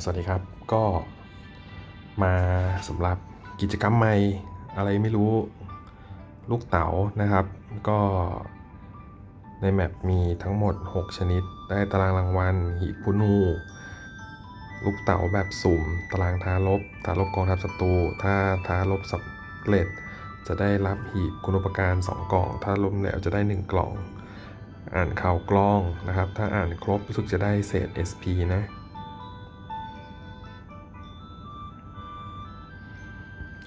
สวัสดีครับก็มาสำหรับกิจกรรมใหม่อะไรไม่รู้ลูกเต๋านะครับ ก็ในแมปมีทั้งหมด 6 ชนิด ได้ตารางรางวัลหีบผู้นูลูกเต๋าแบบสุ่ม ตารางท้าลบท้าลบกองทัพศัตรูถ้าท้าลบสำเร็จ จะได้รับหีบคุณอุปการ2กล่อง ถ้าล้มเหลวจะได้ 1 กล่อง อ่านข่าวกล้องนะครับ ถ้าอ่านครบรู้สึกจะได้เศษ SP นะ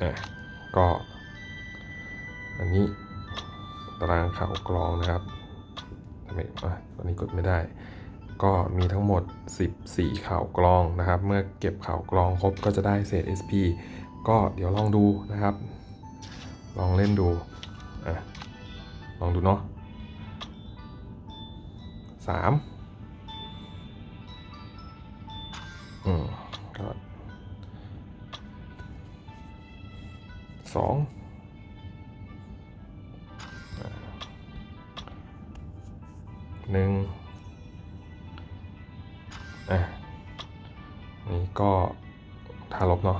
อะก็ อันนี้ตารางข่าวกรองนะครับทำไมอะตอนนี้กดไม่ได้ ก็มีทั้งหมด 14 ข่าวกรองนะครับ เมื่อเก็บข่าวกรองครบก็จะได้เศษ SP ก็เดี๋ยวลองดูนะครับ ลองเล่นดูอะลองดูเนาะสามอืม สองหนึ่งอะนี่ก็ทาลบเนาะ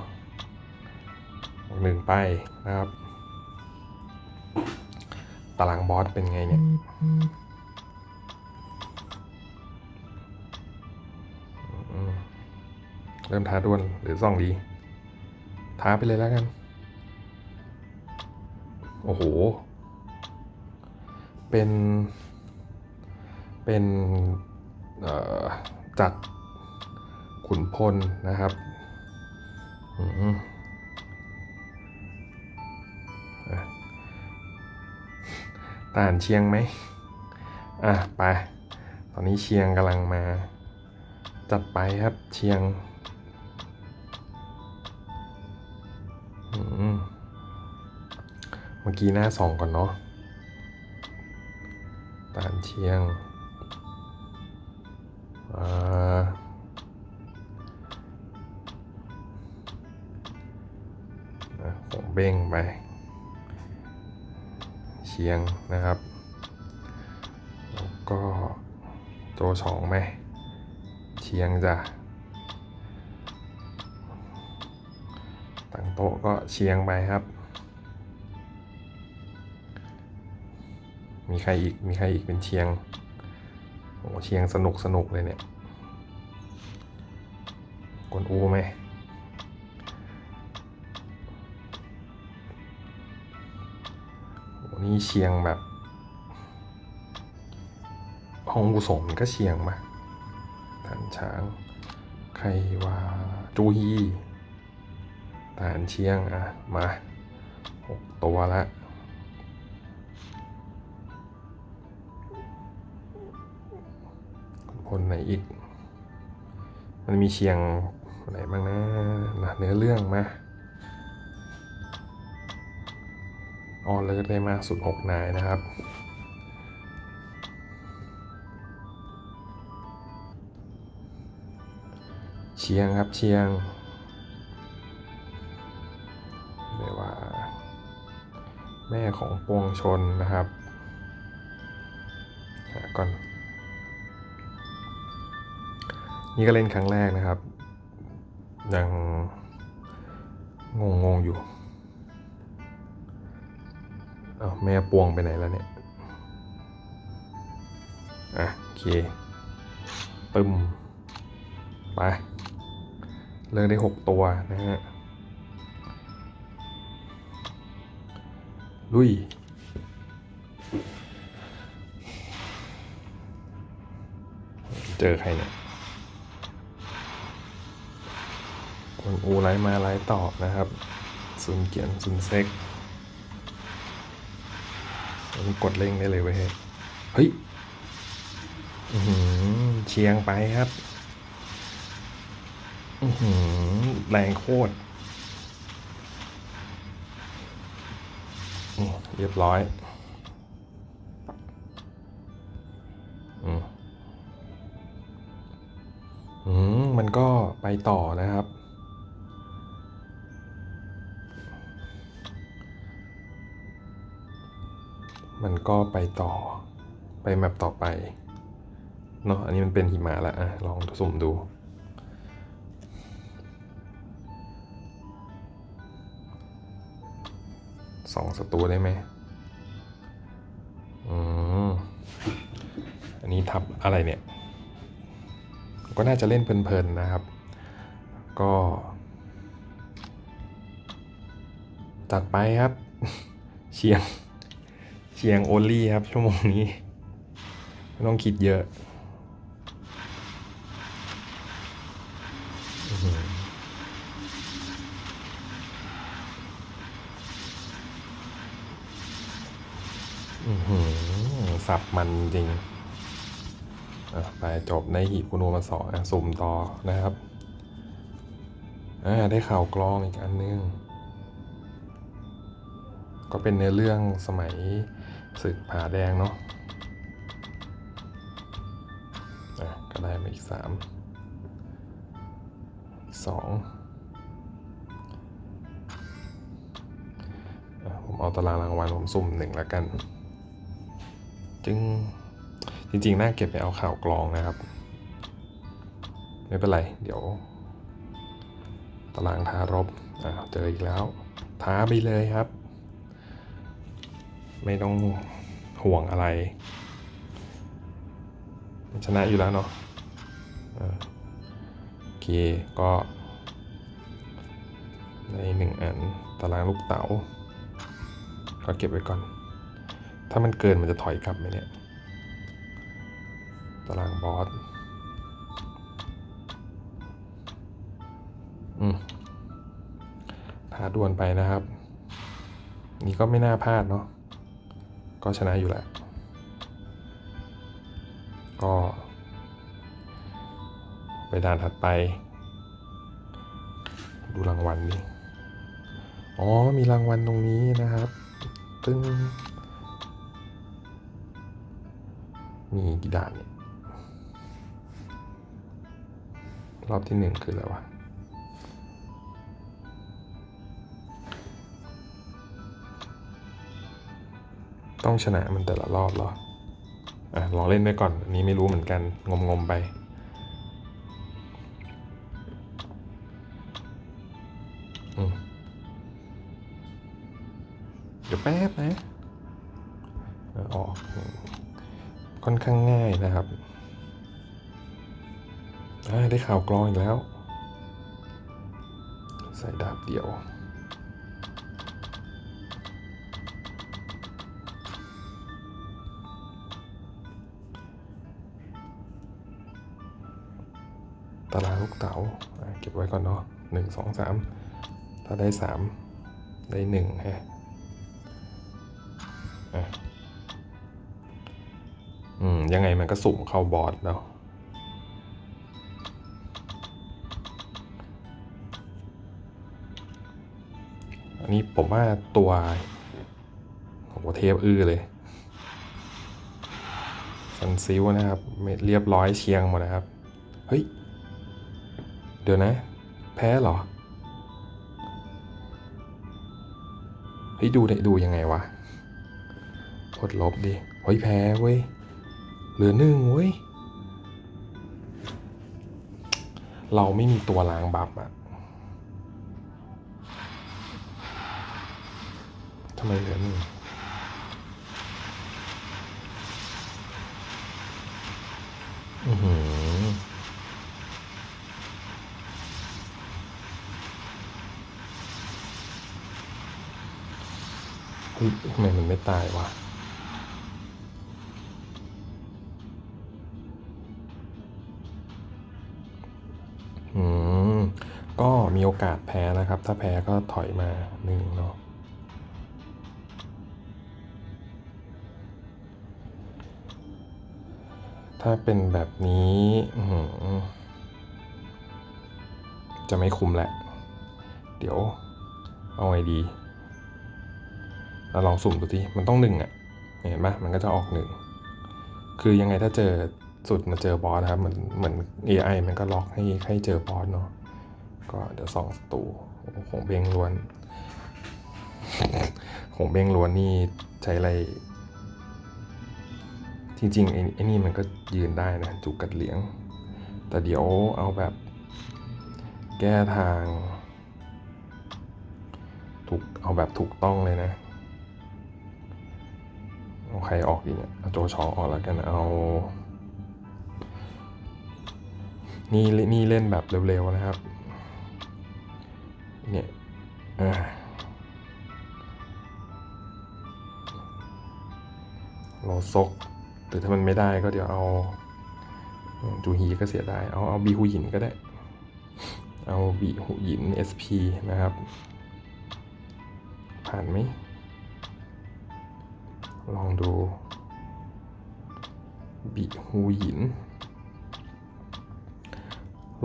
หนึ่งไปนะครับ ตารางบอสเป็นไงเนี่ยเริ่มท้าดวลหรือซ่องดี ท้าไปเลยแล้วกัน โอ้โห เป็น เป็นจัดขุนพลนะครับอืมอ่านเชียงไหม อะ ไป ตอนนี้เชียงกำลังมา จัดไปครับเชียง อืม มื่อกี้หน้าสองก่อนเนาะตานเชียงอ่าของเบ้งไป เชียงนะครับ แล้วก็โจสองไหม เชียงจ้ะตั้งโต๊ะก็เชียงไปครับ มีใครอีก มีใครอีกเป็นเชียง โอ้เชียงสนุกสนุกเลยเนี่ยกวนอูไหมโอ้นี่เชียงแบบห้องกุศลก็เชียงมาฐานช้าง ใครว่าจูฮีฐานเชียง อะ มาหกตัวละ คนไหนอีก มันมีเชียงไหนบ้างนะนะเนื้อเรื่องมาออเลิศได้มาสุดหกนายนะครับ เชียงครับเชียงเรียกว่า แม่ของปวงชนนะครับก่อน นี่ก็เล่นครั้งแรกนะครับ ยังงงงๆอยู่เอาแม่ปวงไปไหนแล้วเนี่ย อะโอเคตึมไป เลิกได้หกตัวนะฮะ ลุย เจอใครเนี่ย คนอูไลมาไลตอบนะครับซุนเกียนซุนเซ็กอันกดเร่งได้เลยเว้ยเฮ้ยเชียงไปครับแรงโคตรเรียบร้อยอืมมันก็ไปต่อนะครับ มันก็ไปต่อไปแมปต่อไปเนาะอันนี้มันเป็นหิมะละอะลองสุ่มดู สองสตูได้ไหมอันนี้ทับอะไรเนี่ย ก็น่าจะเล่นเพลินๆนะครับ ก็จัดไปครับ เชียง เชียงโอลี่ครับ ชั่วโมงนี้ ไม่ต้องคิดเยอะ อือหือสับมันจริงไปจบในหีบคุณโอมาสองสุ่มต่อนะครับได้ข่าวกลองอีกอันนึง ก็เป็นเนื้อเรื่องสมัย ศึกผาแดงเนาะะก็ได้มาอีกสามสองผมเอาตารางรางวัลผมสุ่มหนึ่งแล้วกัน จึงจริงๆ น่าเก็บไปเอาข่าวกรองนะครับ ไม่เป็นไร เดี๋ยว ตารางทารบอ่าเจออีกแล้ว ท้าไปเลยครับ ไม่ต้องห่วงอะไร ชนะอยู่แล้วเนาะโอเค ก็ในหนึ่งอันตารางลูกเต๋าก็เก็บไว้ก่อน ถ้ามันเกินมันจะถอยกลับไหมเนี่ย ตารางบอส อืมท้าดวลไปนะครับ นี่ก็ไม่น่าพลาดเนาะ ก็ชนะอยู่แหละก็ไปด่านถัดไป ดูรางวัลนี่อ๋อ มีรางวัลตรงนี้นะครับ ตึ้ง มีกี่ด่านเนี่ย รอบที่หนึ่งคืออะไรวะ ต้องชนะมันแต่ละรอบเหรออะลองเล่นไปก่อน อันนี้ไม่รู้เหมือนกัน งมงมๆไปอืมเดี๋ยวแป๊บนะออกค่อนข้างง่ายนะครับได้ข่าวกรองอีกแล้ว ใส่ดาบเดียว ตารางลูกเต๋าเก็บไว้ก่อนเนาะหนึ่งสองสามถ้าได้สามได้หนึ่งฮะอืม ยังไงมันก็สุ่มเข้าบอร์ดเนาะอันนี้ผมว่าตัวโหเทปอื้อเลยซันซิลนะครับเม็ดเรียบร้อยเชียงหมดนะครับ เฮ้ย เดี๋ยวนะ แพ้เหรอ เฮ้ย ดูเนี่ยดูยังไงวะกดลบดิ เฮ้ย แพ้เว้ย เหลือหนึ่งเว้ย เราไม่มีตัวล้างบัฟอะทำไมเหลือหนึ่งอือหือ เฮ้ย ทำไมมันไม่ตายวะอืม ก็มีโอกาสแพ้นะครับ ถ้าแพ้ก็ถอยมาหนึ่งเนาะถ้าเป็นแบบนี้อื้อหือจะไม่คุ้มแหละ เดี๋ยว เอาไงดี เราลองสุ่มดูทีมันต้องหนึ่งอะเห็นปะมันก็จะออกหนึ่งคือยังไงถ้าเจอสุดมาเจอบอสนะครับเหมือนเหมือน AI มันก็ล็อกให้ให้เจอบอสเนาะก็เดี๋ยวสองศัตรูของเบงล้วนของเบงล้วนนี่ใช้อะไร จริงๆไอ้ไอ้นี่มันก็ยืนได้นะจุกกัดเหลียง แต่เดี๋ยวเอาแบบแก้ทางถูกเอาแบบถูกต้องเลยนะ เอาใครออกดีเนี่ยเอาโจชองออกแล้วกันเอา นี่นี่เล่นแบบเร็วๆนะครับ เนี่ยอ่าโลซกหรือถ้ามันไม่ได้ก็เดี๋ยวเอา จูฮีก็เสียดายเอาเอาบีหูหินก็ได้ เอาบีหูหิน SP นะครับ ผ่านไหม ลองดูบีหูหยิน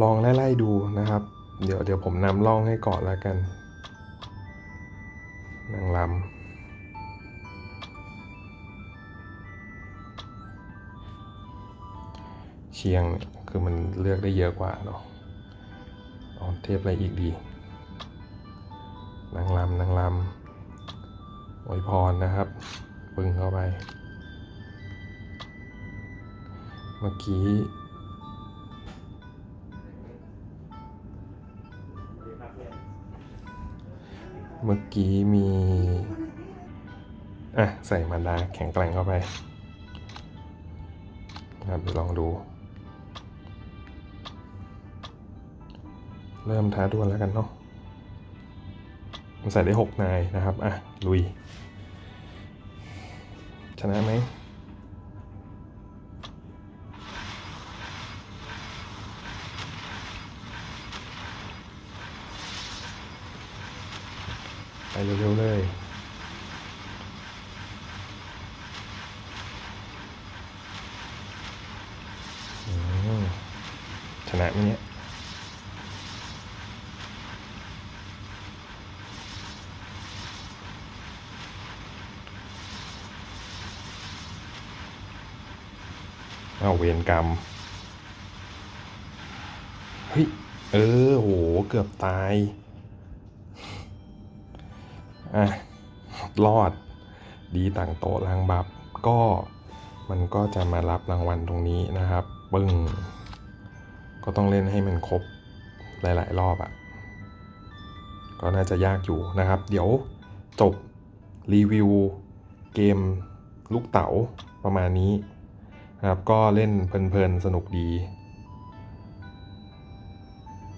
ลองไล่ๆดูนะครับ เดี๋ยวเดี๋ยวผมนำล่องให้ก่อนแล้วกัน นางลำเชียงเนี่ยคือมันเลือกได้เยอะกว่าเนาะเอาเทพอะไรอีกดี นางลำนางลำอวยพรนะครับ ปึงเข้าไป เมื่อกี้เมื่อกี้มี อะ ใส่มันดาแข็งแกร่งเข้าไปนะครับเดี๋ยวลองดู เริ่มท้าดวลแล้วกันเนาะมันใส่ได้หกนายนะครับ อะ ลุย ชนะไหมไปเร็วๆเลยชนะไหมเนี่ย เอาเวรกรรม เฮ้ย เออ โห เกือบตาย อะ รอด ดีต่างโต๊ะล้างบัฟก็มันก็จะมารับรางวัลตรงนี้นะครับ ปึ้ง ก็ต้องเล่นให้มันครบหลาย ๆ รอบอะ่ะ ก็น่าจะยากอยู่นะครับ เดี๋ยวจบรีวิวเกมลูกเต๋าประมาณนี้ นะครับ ก็เล่นเพลินๆ สนุกดี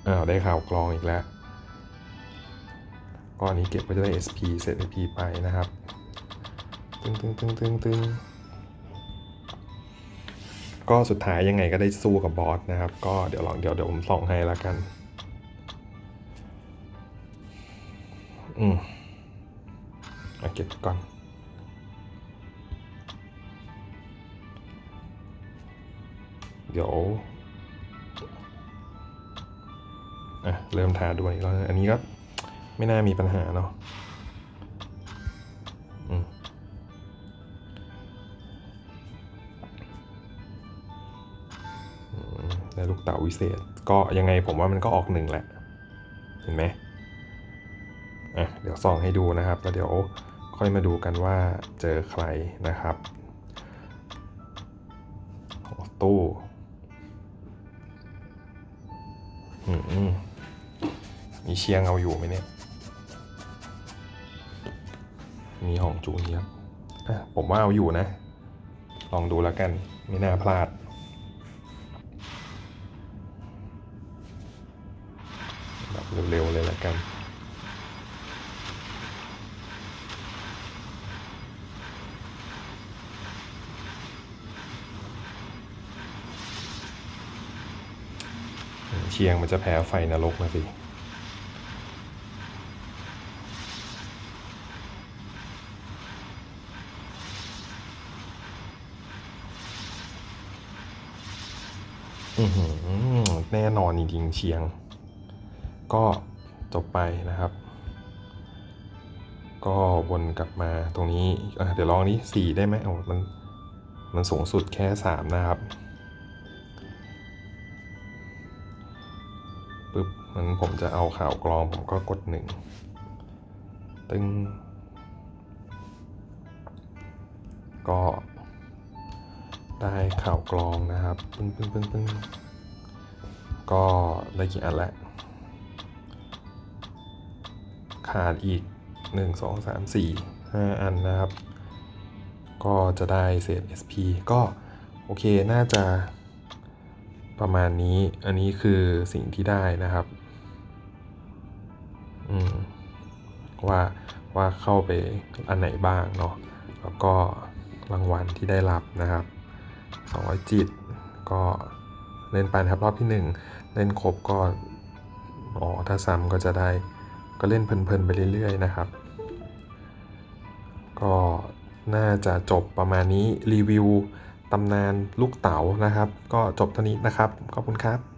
อ้าว ได้ข่าวกรองอีกแล้วก็อันนี้เก็บไว้จะได้ SP เสร็จ SP ไปนะครับ ตึงตึงตึงตึงตึงก็สุดท้ายยังไงก็ได้สู้กับบอสนะครับ ก็เดี๋ยวลองเดี๋ยวเดี๋ยวผมส่องให้แล้วกัน อืมเอาเก็บก่อน เดี๋ยวอะเริ่มทาด้วยแล้วอันนี้ก็ไม่น่ามีปัญหาเนาะอืมอืมได้ลูกเต๋าวิเศษ ก็ยังไงผมว่ามันก็ออกหนึ่งแหละ เห็นไหมอะเดี๋ยวส่องให้ดูนะครับ แล้วเดี๋ยวค่อยมาดูกันว่าเจอใครนะครับตู้ มมีเชียงเอาอยู่ไหมเนี่ย มีห้องจูเนียบอะผมว่าเอาอยู่นะ ลองดูแล้วกัน ไม่น่าพลาด แบบเร็วๆเลยแล้วกัน เชียงมันจะแพ้ไฟนรกมาสิอือหือแน่นอนจริงๆเชียง ก็จบไปนะครับ ก็วนกลับมาตรงนี้เดี๋ยวลองนี้สี่ได้ไหมเอามันมันสูงสุดแค่สามนะครับ มันผมจะเอาข่าวกรองผมก็กดหนึ่งตึงก็ได้ข่าวกรองนะครับ ปึ้งปึ้งปึ้งปึ้งก็ได้กี่อันล้วขาดอีก 1 2 3 4 5 อันนะครับ ก็จะได้เศษ SP ก็โอเค น่าจะ ประมาณนี้ อันนี้คือสิ่งที่ได้นะครับ อืม ว่าว่าเข้าไปอันไหนบ้างเนาะ แล้วก็รางวัลที่ได้รับนะครับ200จิต ก็เล่นไปนะครับรอบที่ 1 เล่นครบก็ อ๋อ ถ้าซ้ำก็จะได้ ก็เล่นเพลินๆไปเรื่อยๆนะครับ ก็น่าจะจบประมาณนี้รีวิว ตำนานลูกเต๋านะครับ ก็จบเท่านี้นะครับ ขอบคุณครับ